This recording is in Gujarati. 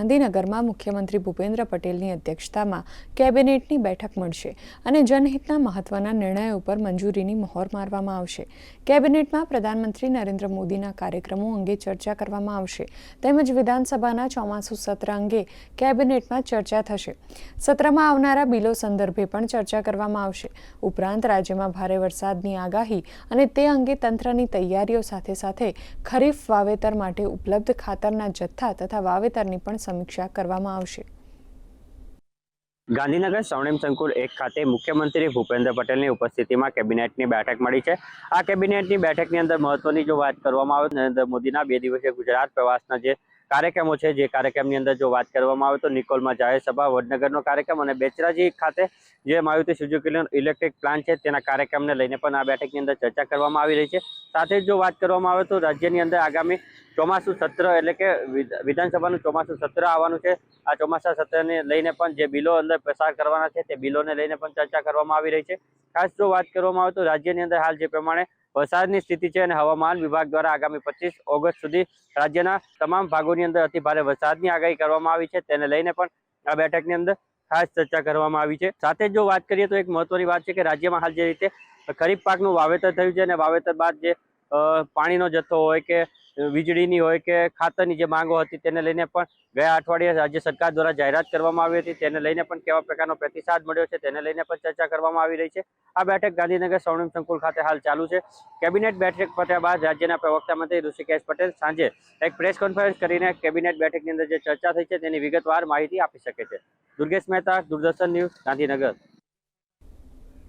ગાંધીનગરમાં મુખ્યમંત્રી ભૂપેન્દ્ર પટેલની અધ્યક્ષતામાં કેબિનેટની બેઠક મળશે અને જનહિતના મહત્વના નિર્ણયો ઉપર મંજૂરીની મહોર મારવામાં આવશે. કેબિનેટમાં પ્રધાનમંત્રી નરેન્દ્ર મોદીના કાર્યક્રમો અંગે ચર્ચા કરવામાં આવશે. તેમજ વિધાનસભાના ચોમાસુ સત્ર અંગે કેબિનેટમાં ચર્ચા થશે. સત્રમાં આવનારા બિલો સંદર્ભે પણ ચર્ચા કરવામાં આવશે. ઉપરાંત રાજ્યમાં ભારે વરસાદની આગાહી અને તે અંગે તંત્રની તૈયારીઓ સાથે સાથે ખરીફ વાવેતર માટે ઉપલબ્ધ ખાતરના જથ્થા તથા વાવેતરની પણ સમીક્ષા કરવામાં આવશે. ગાંધીનગર સ્વર્ણિમ સંકુલ એક ખાતે મુખ્યમંત્રી ભૂપેન્દ્ર પટેલની ઉપસ્થિતિમાં કેબિનેટની બેઠક મળી છે. આ કેબિનેટની બેઠકની અંદર મહત્વની જો વાત કરવામાં આવે નરેન્દ્ર મોદીના બે દિવસીય ગુજરાત પ્રવાસના જે કાર્યક્રમો છે, જે કાર્યક્રમની અંદર જો વાત કરવામાં આવે તો નિકોલમાં જાહેર સભા, વડનગરનો કાર્યક્રમ અને બેચરાજી ખાતે જે મારુતિ સુઝુકી ઇલેક્ટ્રિક પ્લાન્ટ છે, તેના કાર્યક્રમને લઈને પણ આ બેઠકની અંદર ચર્ચા કરવામાં આવી રહી છે. સાથે જો વાત કરવામાં આવે તો રાજ્યની અંદર આગામી ચોમાસુ સત્ર એટલે કે વિધ- વિધાનસભાનું ચોમાસુ સત્ર આવવાનું છે. આ ચોમાસા સત્રને લઈને પણ જે બિલો અંદર પસાર કરવાના છે, તે બિલોને લઈને પણ ચર્ચા કરવામાં આવી રહી છે. ખાસ જો વાત કરવામાં આવે તો રાજ્યની અંદર હાલ જે પ્રમાણે વરસાદની સ્થિતિ છે અને હવામાન વિભાગ દ્વારા આગામી પચીસ ઓગસ્ટ સુધી રાજ્યના તમામ ભાગોની અંદર અતિ ભારે વરસાદની આગાહી કરવામાં આવી છે. તેને લઈને પણ આ બેઠકની અંદર ખાસ ચર્ચા કરવામાં આવી છે. સાથે જો વાત કરીએ તો એક મહત્વની વાત છે કે રાજ્યમાં હાલ જે રીતે ખરીફ પાકનું વાવેતર થયું છે અને વાવેતર બાદ જે પાણીનો જથ્થો હોય કે વીજળીની હોય કે ખાતરની જે માંગો હતી તેને લઈને પણ ગયા અઠવાડિયે રાજ્ય સરકાર દ્વારા જાહેરાત કરવામાં આવી હતી. તેને લઈને પણ કેવા પ્રકારનો પ્રતિસાદ મળ્યો છે તેને લઈને પણ ચર્ચા કરવામાં આવી રહી છે. આ બેઠક ગાંધીનગર સ્વર્ણિમ સંકુલ ખાતે હાલ ચાલુ છે. કેબિનેટ બેઠક પત્યા બાદ રાજ્યના પ્રવક્તા મંત્રી ઋષિકેશ પટેલ સાંજે એક પ્રેસ કોન્ફરન્સ કરીને કેબિનેટ બેઠકની અંદર જે ચર્ચા થઈ છે તેની વિગતવાર માહિતી આપી શકે છે. દુર્ગેશ મહેતા, દૂરદર્શન ન્યૂઝ ગાંધીનગર.